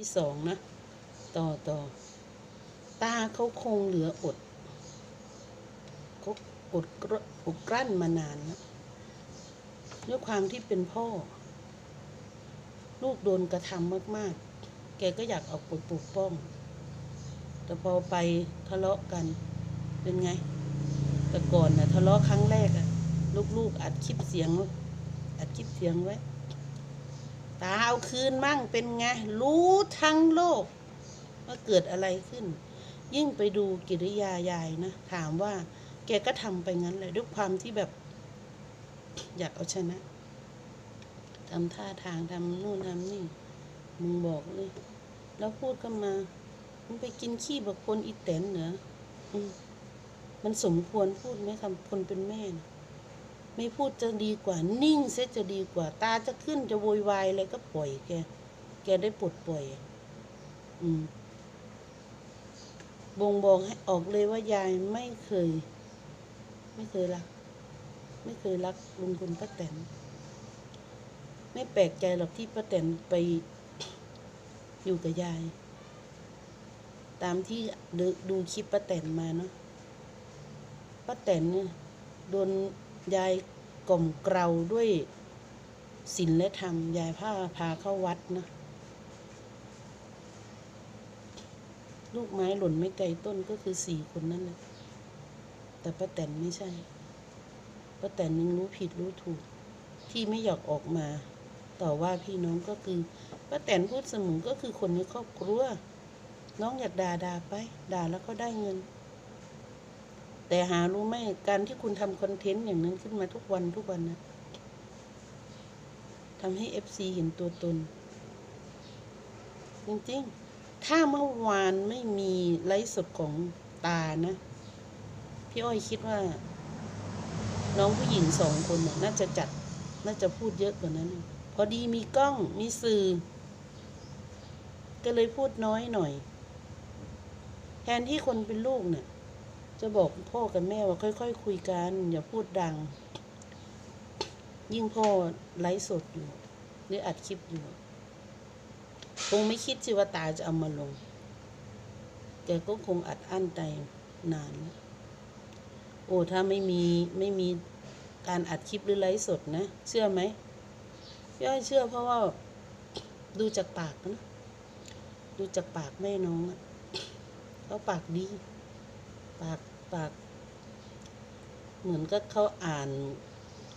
ที่สองนะ ต่อต่อตาเขาคงเหลืออดเขาอดกรอดกลั้นมานานแล้วด้วยความที่เป็นพ่อ ลูกโดนกระทำมาก ๆ แกก็อยากออกไปปกป้อง แต่พอไปทะเลาะกันเป็นไง แต่ก่อนนะทะเลาะครั้งแรกอะลูกๆอัดคลิปเสียง อัดคลิปเสียงไว้ ตาเอาคืนมั่งเป็นไง รู้ทั้งโลก ว่าเกิดอะไรขึ้น ยิ่งไปดูกิริยายายนะ ถามว่า แกก็ทำไปงั้นเลยด้วยความที่แบบ อยากเอาชนะทำท่าทางทำนู่นทำนี่ มึงบอกเลย แล้วพูดก็มา มึงไปกินขี้บักคนอีแตนเหรออมมันสมควรพูดไหมคำคนเป็นแม่นะ ไม่พูดจะดีกว่านิ่งเสียจะดีกว่า ตาจะขึ้นจะโวยวายอะไรก็ปล่อยแก แกได้ปลดปล่อย อืมบ่งบอกให้ออกเลยว่ายายไม่เคย ไม่เคยรัก ไม่เคยรักลุงคุณป้าแตนไม่แปลกใจหรอกที่ป้าแตนไปอยู่กับยาย ตามที่ดูดูคลิปป้าแตนมาเนาะป้าแตนเนี่ยโดน ยายกล่อมเกลาด้วยศีลและธรรม ยายพาพาเข้าวัดนะลูกไม้หล่นไม่ไกลต้นก็คือสี่คนนั่นแหละ แต่ป้าแตนไม่ใช่ป้าแตนยังรู้ผิดรู้ถูก ที่ไม่อยากออกมา ต่อว่าพี่น้องก็คือป้าแตนพูดเสมอก็คือคนในครอบครัว น้องอยากด่าด่าไป ด่าแล้วก็ได้เงิน แต่หารู้ไหมการที่คุณทำคอนเทนต์อย่างนั้นขึ้นมาทุกวันทุกวันนะทำให้เอฟซีเห็นตัวตน จริงๆ ถ้าเมื่อวานไม่มีไลฟ์สดของตานะ พี่อ้อยคิดว่า น้องผู้หญิงสองคนน่ะน่าจะจัด น่าจะพูดเยอะกว่านั้น พอดีมีกล้องมีสื่อ ก็เลยพูดน้อยหน่อย แทนที่คนเป็นลูกเนี่ย จะบอกพ่อกับแม่ว่าค่อยๆคุยกัน อย่าพูดดัง ยิ่งพ่อไลฟ์สดอยู่ หรืออัดคลิปอยู่ คงไม่คิดสิว่าตาจะเอามาลง แกก็คงอัดอั้นใจนาน โอ้ ถ้าไม่มีไม่มีการอัดคลิปหรือไลฟ์สดนะ เชื่อไหมพี่อ้อยเชื่อเพราะว่าดูจากปากนะ ดูจากปากแม่น้องอะเขาปากดี ปาก ปาก เหมือนก็เขาอ่าน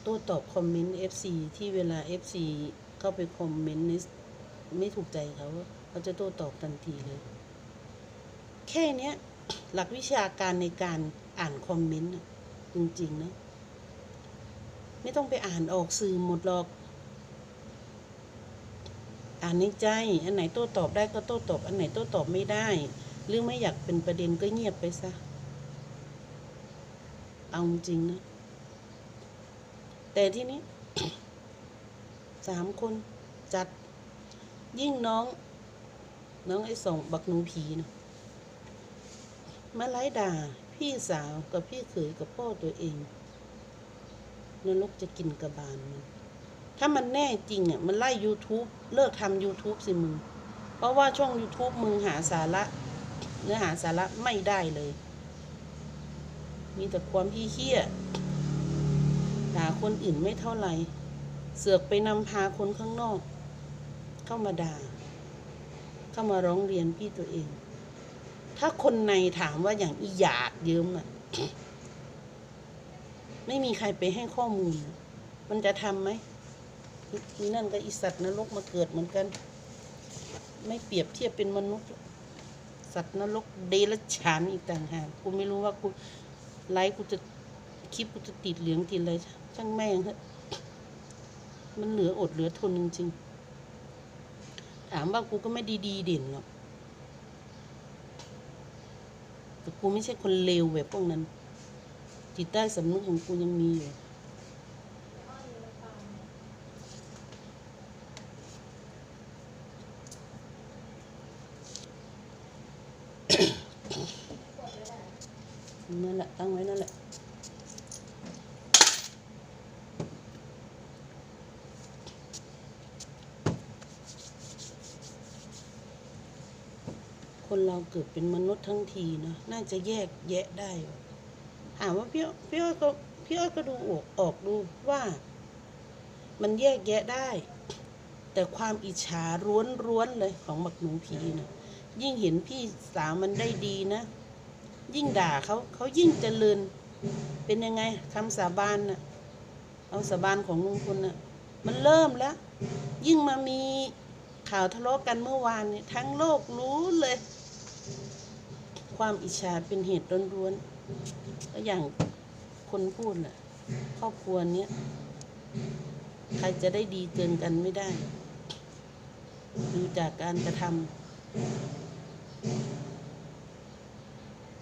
โต้ตอบคอมเมนต์ FC ที่เวลา FC เข้าไปคอมเมนต์ไม่ถูกใจเขาเขาจะโต้ตอบทันทีเลย แค่เนี้ย หลักวิชาการในการอ่านคอมเมนต์จริงๆนะ ไม่ต้องไปอ่านออกสื่อหมดหรอก อ่านในใจ อันไหนโต้ตอบได้ก็โต้ตอบ อันไหนโต้ตอบไม่ได้ หรือไม่อยากเป็นประเด็นก็เงียบไปซะ เอาจริงนะ แต่ที่นี้สามคนจัด ยิ่งน้อง น้องไอ้สองบักหนูผีนะมาไล่ด่า พี่สาวกับพี่เขยกับพ่อตัวเองนรกจะกินกระบาลมัน ถ้ามันแน่จริงอะ มันไล่ YouTube เลิกทำ YouTube สิมึง เพราะว่าช่อง YouTube มึงหาสาระ เนื้อหาสาระไม่ได้เลย มีแต่ความพี่เฮี้ยด่าคนอื่นไม่เท่าไหร่ เสือกไปนำพาคนข้างนอก เข้ามาด่า เข้ามาร้องเรียนพี่ตัวเอง ถ้าคนในถามว่าอย่างอีหยาดเยิ้มอะไม่มีใครไปให้ข้อมูล มันจะทำไหมนี่นั่นก็อีสัตว์นรกมาเกิดเหมือนกัน ไม่เปรียบเทียบเป็นมนุษย์ สัตว์นรกเดรัจฉานอีกต่างหาก กูไม่รู้ว่ากู ไลฟ์กูจะคลิปกูจะติดเหลืองติดอะไรช่างแม่งเถอะมันเหลืออดเหลือทนจริงๆ ถามว่ากูก็ไม่ดีดีเด่นหรอก แต่กูไม่ใช่คนเลวแบบพวกนั้น จิตใต้สำนึกของกูยังมีอยู่ นั่นแหละตั้งไว้นั่นแหละคนเราเกิดเป็นมนุษย์ทั้งทีนะน่าจะแยกแยะได้ถามว่าพี่อ้อยพี่อ้อยก็พี่อ้อยก็ดูออกออกดูว่า มันแยกแยะได้ แต่ความอิจฉาร้วนร้วนๆเลยของหมักหนูผีนะยิ่งเห็นพี่สาวมันได้ดีนะ ยิ่งด่าเขาเขายิ่งเจริญ เป็นยังไงคำสาบานน่ะเอาสาบานของลุงพลน่ะมันเริ่มแล้ว ยิ่งมามีข่าวทะเลาะกันเมื่อวานเนี่ยทั้งโลกรู้เลย ความอิจฉาเป็นเหตุร้วนๆแล้วอย่างคนพูดน่ะครอบครัวเนี้ยใครจะได้ดีเกินกันไม่ได้ ดูจากการกระทำ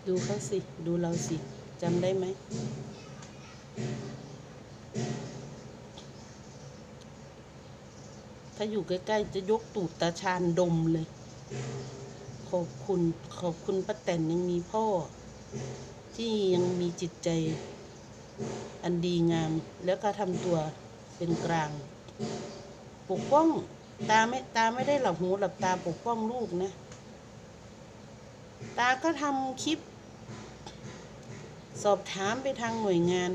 ดูเขาสิ ดูเราสิจำได้ไหม ถ้าอยู่ใกล้ๆ จะยกตูดตาชาญดมเลย ขอบคุณ ขอบคุณป้าแตนยังมีพ่อ ที่ยังมีจิตใจ อันดีงาม แล้วก็ทำตัวเป็นกลาง ปกป้อง ตาไม่ตาไม่ได้หลับหูหลับตาปกป้องลูกนะ ตาก็ทำคลิป สอบถามไปทางหน่วยงาน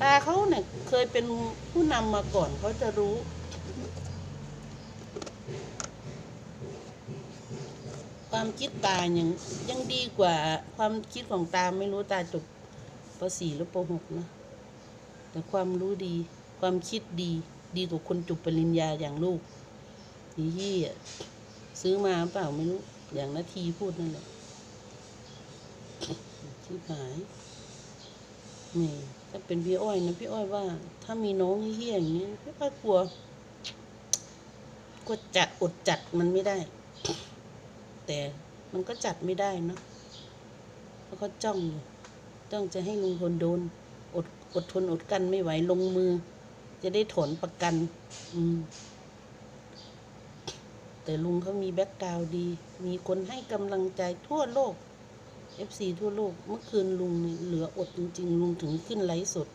ตาเขาเนี่ยเคยเป็นผู้นำมาก่อนเขาจะรู้ ความคิดตายังยังดีกว่าความคิดของตาไม่รู้ตาจบป .4 หรือป .6 นะ แต่ความรู้ดี ความคิดดี ดีกว่าคนจบปริญญาอย่างลูกนี่ยี่อะซื้อมาเปล่าไม่รู้ อย่างนาทีพูดนั่นแหละ ที่หายนี่ถ้าเป็นพี่อ้อยนะพี่อ้อยว่า ถ้ามีน้องเฮี้ยอย่างนี้พี่อ้อยกลัวกลัวจัดอดจัดมันไม่ได้ แต่มันก็จัดไม่ได้เนอะเพราะเขาจ้องจ้องจะให้ลุงพลโดน อดอดทนอดกันไม่ไหวลงมือ จะได้ถอนประกัน อืมแต่ลุงเขามีแบ็กกราวดี มีคนให้กำลังใจทั่วโลก FC ทั่วโลก เมื่อคืนลุงเหลืออดจริง ๆ ลุงถึงขึ้นไลฟ์สด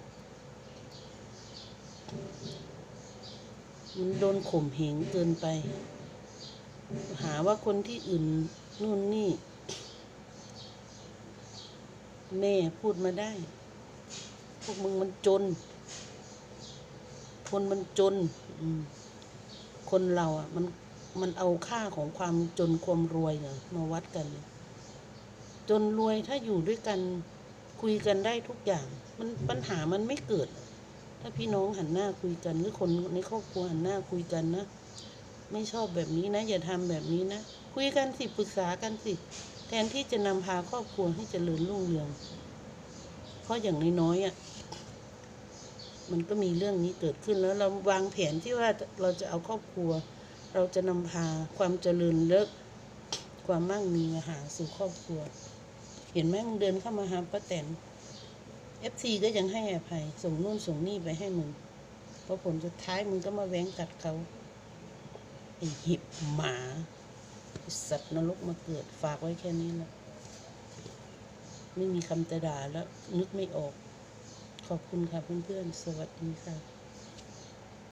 มันโดนข่มเหงเกินไป หาว่าคนที่อื่นนู่นนี่ แม่พูดมาได้ พวกมึงมันจน คนมันจน คนเราอะ มันมันเอาค่าของความจนความรวยเนี่ยมาวัดกัน จนรวยถ้าอยู่ด้วยกันคุยกันได้ทุกอย่าง มันปัญหามันไม่เกิด ถ้าพี่น้องหันหน้าคุยกันหรือคนในครอบครัวหันหน้าคุยกันนะ ไม่ชอบแบบนี้นะ อย่าทำแบบนี้นะ คุยกันสิปรึกษากันสิ แทนที่จะนำพาครอบครัวให้เจริญรุ่งเรือง เพราะอย่างน้อยๆอะมันก็มีเรื่องนี้เกิดขึ้นแล้วเราวางแผนที่ว่าเราจะเอาครอบครัว เราจะนำพาความเจริญเลิกความมั่งมีมาหาสู่ครอบครัว เห็นไหมมึงเดินเข้ามาหาป้าแตนเอฟซีก็ยังให้อภัย ส่งนู่นส่งนี่ไปให้มึงเพราะผลสุดท้ายมึงก็มาแหว้งกัดเขาไอหิบหมาสัตว์นรกมาเกิดฝากไว้แค่นี้แหละไม่มีคำจะด่าแล้ว นึกไม่ออก ขอบคุณค่ะเพื่อนๆ สวัสดีค่ะ